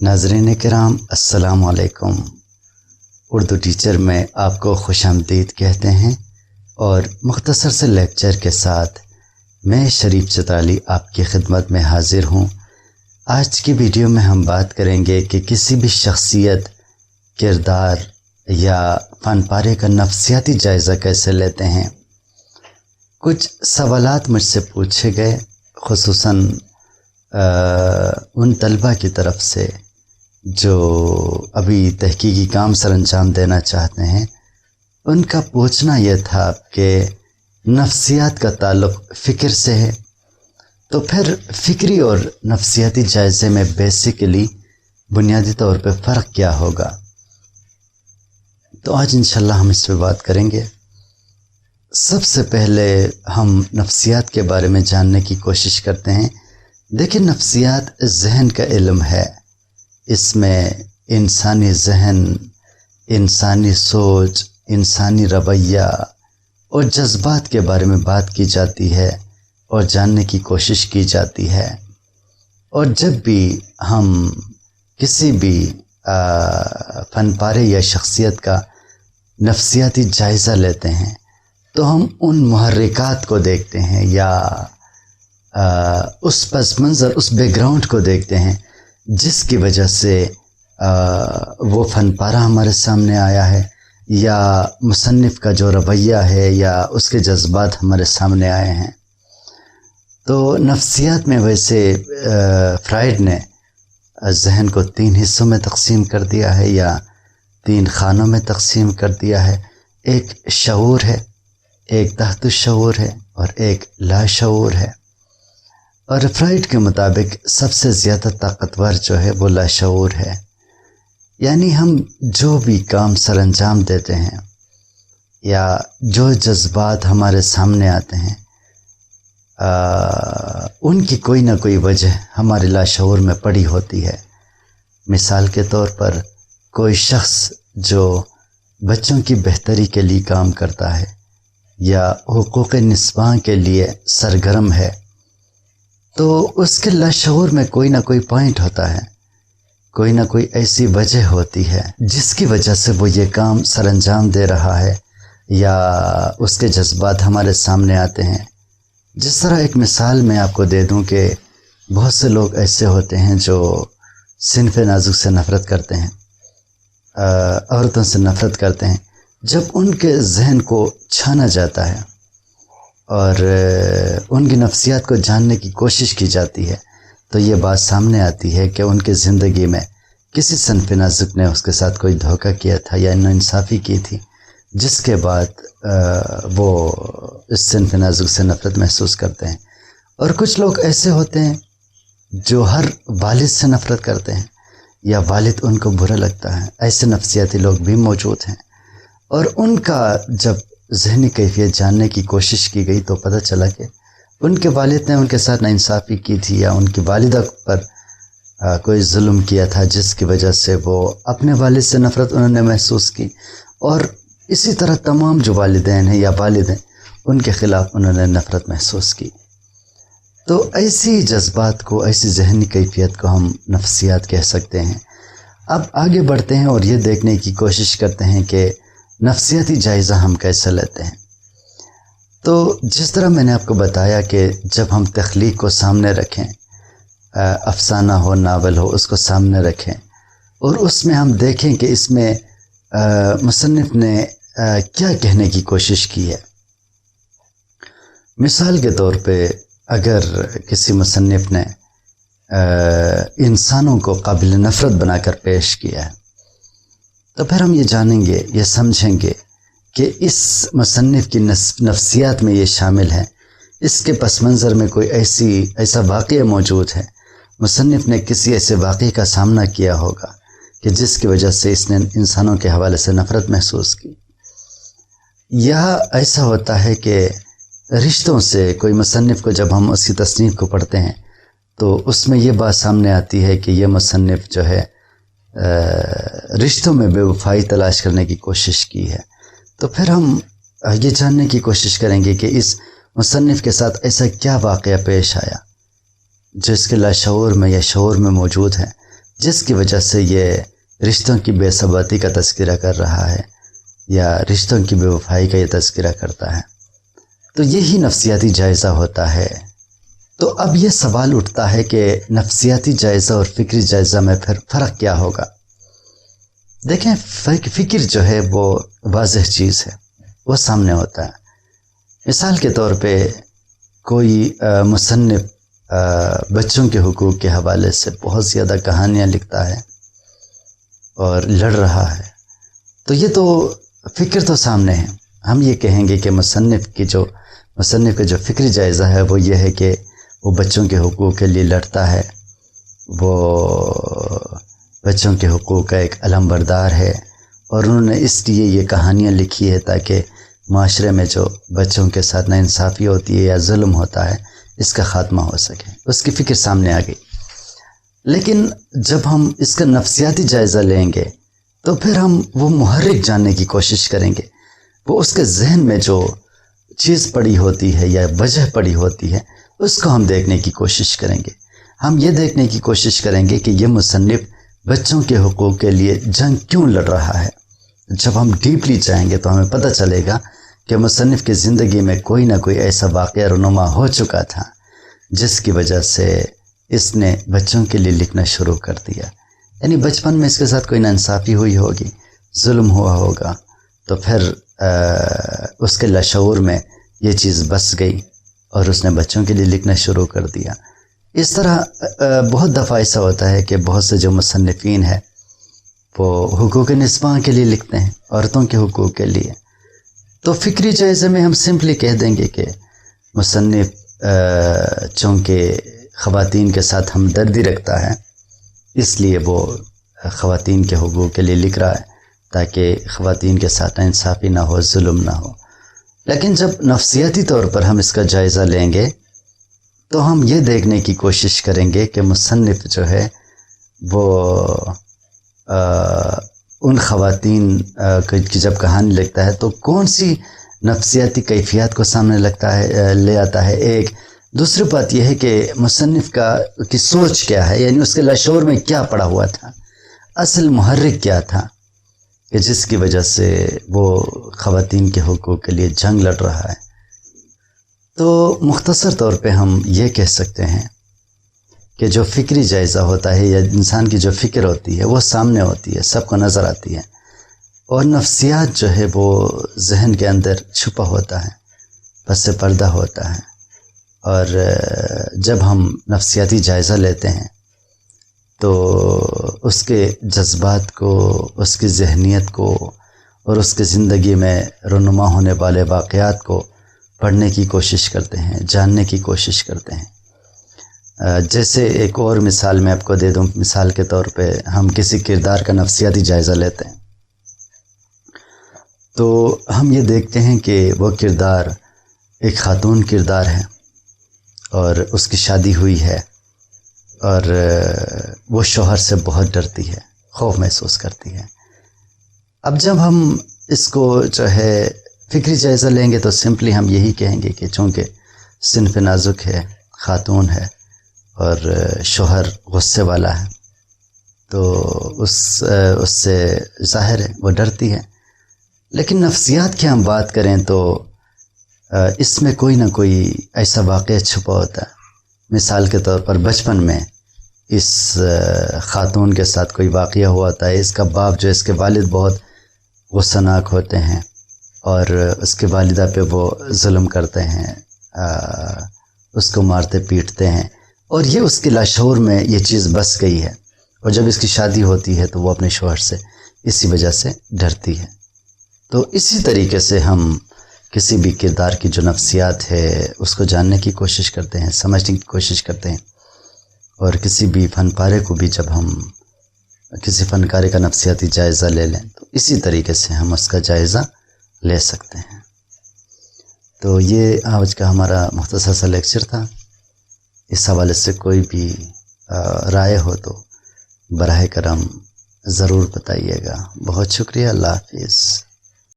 नाजरीन कराम असलकुम उर्दू टीचर में आपको खुश आमदीद कहते हैं और मुख्तसर से लेक्चर के साथ मैं शरीफ चताली आपकी खिदमत में हाजिर हूँ। आज की वीडियो में हम बात करेंगे कि किसी भी शख्सियत, किरदार या फ़न पारे का नफसियाती जायज़ा कैसे लेते हैं। कुछ सवालात मुझसे पूछे गए खसूस उन तलबा की तरफ़ से। जो अभी तहकीकी काम सर अंजाम देना चाहते हैं, उनका पूछना यह था कि नफ्सियात का ताल्लुक़ फ़िक्र से है। तो फिर फ़िक्री और नफ्सियाती जायज़े में बेसिकली बुनियादी तौर पे फ़र्क क्या होगा? तो आज इंशाल्लाह हम इस पर बात करेंगे। सबसे पहले हम नफ्सियात के बारे में जानने की कोशिश करते हैं। देखिए, नफ्सियात जहन का इल्म है। इसमें इंसानी जहन इंसानी सोच इंसानी रवैया और जज्बात के बारे में बात की जाती है और जानने की कोशिश की जाती है। और जब भी हम किसी भी फ़न पारे या शख्सियत का नफसियाती जायज़ा लेते हैं तो हम उन महरक़ात को देखते हैं या आ, उस पस मंज़र उस बैकग्राउंड को देखते हैं जिसकी वजह से वो फ़न पारा हमारे सामने आया है, या मुसनफ़ का जो रवैया है, या उसके जज्बात हमारे सामने आए हैं। तो नफ्सियात में वैसे फ्राइड ने जहन को तीन हिस्सों में तकसीम कर दिया है, या तीन खानों में तकसीम कर दिया है। एक शूर है, एक तहत शूर है, और एक लाशूर है। और फ्राइड के मुताबिक सबसे ज़्यादा ताकतवर जो है वो लाशूर है। यानी हम जो भी काम सर अंजाम देते हैं या जो जज्बात हमारे सामने आते हैं आ, उनकी कोई ना कोई वजह हमारे लाशूर में पड़ी होती है। मिसाल के तौर पर कोई शख्स जो बच्चों की बेहतरी के लिए काम करता है या हकूक़ नस्बा के लिए सरगर्म है तो उसके लशूर में कोई ना कोई पॉइंट होता है। कोई ना कोई ऐसी वजह होती है, जिसकी वजह से वो ये काम सर अंजाम दे रहा है या उसके जज्बात हमारे सामने आते हैं। जिस तरह एक मिसाल मैं आपको दे दूँ कि बहुत से लोग ऐसे होते हैं जो सिनफ नाजुक से नफ़रत करते हैं औरतों से नफ़रत करते हैं, जब उनके जहन को छाना जाता है। और उनकी नफ्सियात को जानने की कोशिश की जाती है। तो ये बात सामने आती है कि उनके ज़िंदगी में किसी सनफ नाजुक ने उसके साथ कोई धोखा किया था या इंसाफ़ी की थी, जिसके बाद वो इस सनफ नाजुक से नफ़रत महसूस करते हैं। और कुछ लोग ऐसे होते हैं जो हर वालिद से नफ़रत करते हैं, या वालिद उनको बुरा लगता है। ऐसे नफ्सियाती लोग भी मौजूद हैं। और उनका जब जहनी कैफियत जानने की कोशिश की गई तो पता चला कि उनके वालिद ने उनके साथ नाइंसाफ़ी की थी या उनकी वालिदा पर आ, कोई जुल्म किया था जिसकी वजह से वो अपने वालिद से नफ़रत उन्होंने महसूस की। और इसी तरह तमाम जो वालदेन हैं या वालद हैं उनके ख़िलाफ़ उन्होंने नफ़रत महसूस की। तो ऐसी जज्बात को ऐसी जहनी कैफियत को हम नफसियात कह सकते हैं। अब आगे बढ़ते हैं और ये देखने की कोशिश करते हैं कि नफसियाती जायज़ा हम कैसे लेते हैं? तो जिस तरह मैंने आपको बताया कि जब हम तख्लीक को सामने रखें अफसाना हो नावल हो उसको सामने रखें और उसमें हम देखें कि इसमें मुसनफ़ ने आ, क्या कहने की कोशिश की है। मिसाल के तौर पे अगर किसी मुसनफ़ ने इंसानों को काबिल नफ़रत बनाकर पेश किया है तो फिर हम ये जानेंगे, ये समझेंगे कि इस मुसनफ़ की नफ्सियात में ये शामिल है। इसके पस मंज़र में कोई ऐसी, ऐसा वाक़ मौजूद है। मुसनफ़ ने किसी ऐसे वाक़े का सामना किया होगा कि जिसकी वजह से इसने इंसानों के हवाले से नफ़रत महसूस की। यह ऐसा होता है कि रिश्तों से कोई मुसनफ़ को जब हम उसकी तसनीफ़ को पढ़ते हैं तो उसमें यह बात सामने आती है कि यह मुसनफ़ जो है रिश्तों में बेवफाई तलाश करने की कोशिश की है। तो फिर हम ये जानने की कोशिश करेंगे कि इस मुसनफ़ के साथ ऐसा क्या वाक़ पेश आया जो इसके लाशूर में या शूर में मौजूद है, जिसकी वजह से ये रिश्तों की बेसबाती का तस्करा कर रहा है, या रिश्तों की बेवफाई का ये तस्करा करता है। तो यही नफसियाती जायज़ा होता है। तो अब ये सवाल उठता है कि नफसियाती जायज़ा और फ़िक्री जायज़ा में फिर फ़र्क क्या होगा? देखें फ़िक्र जो है वो वाज चीज़ है। वो सामने होता है। मिसाल के तौर पे कोई मुसनफ़ बच्चों के हकूक़ के हवाले से बहुत ज़्यादा कहानियाँ लिखता है और लड़ रहा है। तो ये तो फ़िक्र तो सामने है। हम ये कहेंगे कि मुसनफ़ की जो मुसनफ़ का जो फ़िक्री जायज़ा है वो ये है कि वो बच्चों के हकूक़ के लिए लड़ता है। वो बच्चों के हकूक़ का एक अलम बरदार है और उन्होंने इसलिए ये कहानियाँ लिखी है ताकि माशरे में जो बच्चों के साथ नाानसाफ़ी होती है या जुल्म होता है, इसका ख़ात्मा हो सके। उसकी फ़िक्र सामने आ गई। लेकिन जब हम इसका नफसियाती जायज़ा लेंगे तो फिर हम वो महरक जानने की कोशिश करेंगे। वो उसके जहन में जो चीज़ पड़ी होती है या वजह पड़ी होती है उसको हम देखने की कोशिश करेंगे। हम ये देखने की कोशिश करेंगे कि ये मुसनफ़ बच्चों के हकूक़ के लिए जंग क्यों लड़ रहा है। जब हम डीपली जाएँगे तो हमें पता चलेगा कि मुसनफ़ की ज़िंदगी में कोई ना कोई ऐसा वाक़ रनुमा हो चुका था जिसकी वजह से इसने बच्चों के लिए लिखना शुरू कर दिया। यानी बचपन में इसके साथ कोई नाानसाफ़ी हुई होगी जुल्म हुआ होगा तो फिर आ, उसके लशूर में ये चीज़ बस गई। और उसने बच्चों के लिए लिखना शुरू कर दिया। इस तरह बहुत दफ़ा ऐसा होता है कि बहुत से जो मुसनफ़िन है, वो हकूक़ नस्बा के लिए लिखते हैं, औरतों के हकूक़ के लिए। तो फ़िक्री जायज़े में हम सिंपली कह देंगे कि मुसनफ़ चूँकि ख़वान के साथ हमदर्दी रखता है, इसलिए वो ख़वातीन के हकूक़ के लिए लिख रहा है, ताकि ख़वान के साथ इंसाफ़ी ना हो, जुल्म ना हो। लेकिन जब नफसियाती तौर पर हम इसका जायज़ा लेंगे तो हम ये देखने की कोशिश करेंगे कि मुसनफ़ जो है वो आ, उन ख़वातीन की जब कहानी लिखता है तो कौन सी नफसियाती कैफियत को सामने लगता है ले आता है? एक दूसरी बात यह है कि मुसनफ़ का की सोच क्या है? यानी उसके लशोर में क्या पड़ा हुआ था? असल महर्रिक क्या था? कि जिसकी वजह से वो ख़वातीन के हकूक़ के लिए जंग लड़ रहा है। तो मुख्तसर तौर पे हम ये कह सकते हैं कि जो फ़िक्री जायज़ा होता है या इंसान की जो फ़िक्र होती है, वो सामने होती है, सबको नज़र आती है। और नफ्सियात जो है वो जहन के अंदर छुपा होता है, बस से पर्दा होता है। और जब हम नफसियाती जायज़ा लेते हैं तो उसके जज्बात को, उसकी जहनीत को और उसकी ज़िंदगी में रुनुमा होने वाले वाक़ात को पढ़ने की कोशिश करते हैं, जानने की कोशिश करते हैं। जैसे एक और मिसाल मैं आपको दे दूँ। मिसाल के तौर पे हम किसी किरदार का नफसियाती जायज़ा लेते हैं। तो हम ये देखते हैं कि वो किरदार एक ख़ातून किरदार है और उसकी शादी हुई है। और वो शोहर से बहुत डरती है, खौफ महसूस करती है। अब जब हम इसको जो है फ़िक्री जायज़ा लेंगे तो सिंपली हम यही कहेंगे कि चूँकि सिनफ नाजुक है, ख़ातून है और शोहर गुस्से वाला है तो उस उससे ज़ाहिर है, वो डरती है। लेकिन नफ्सियात की हम बात करें तो इसमें कोई ना कोई ऐसा वाक़ छुपा होता है। मिसाल के तौर पर बचपन में इस ख़ातून के साथ कोई वाक़ हुआ था इसका बाप जो इसके वालिद बहुत गुस्सनाक होते हैं और उसके वालदा पे वो जुल्म करते हैं आ, उसको मारते पीटते हैं और ये उसके लाशोर में ये चीज़ बस गई है और जब इसकी शादी होती है तो वो अपने शोहर से इसी वजह से डरती है। तो इसी तरीके से हम किसी भी किरदार की जो नफ्सियात है, उसको जानने की कोशिश करते हैं, समझने की कोशिश करते हैं। और किसी भी फन पारे को भी जब हम किसी फनकारे का नफसियाती जायज़ा ले लें तो इसी तरीके से हम उसका जायज़ा ले सकते हैं। तो ये आज का हमारा मुख्तर सा लेक्चर था। इस हवाले से कोई भी राय हो तो बरह करम ज़रूर बताइएगा। बहुत शुक्रिया, अल्लाह हाफिज़।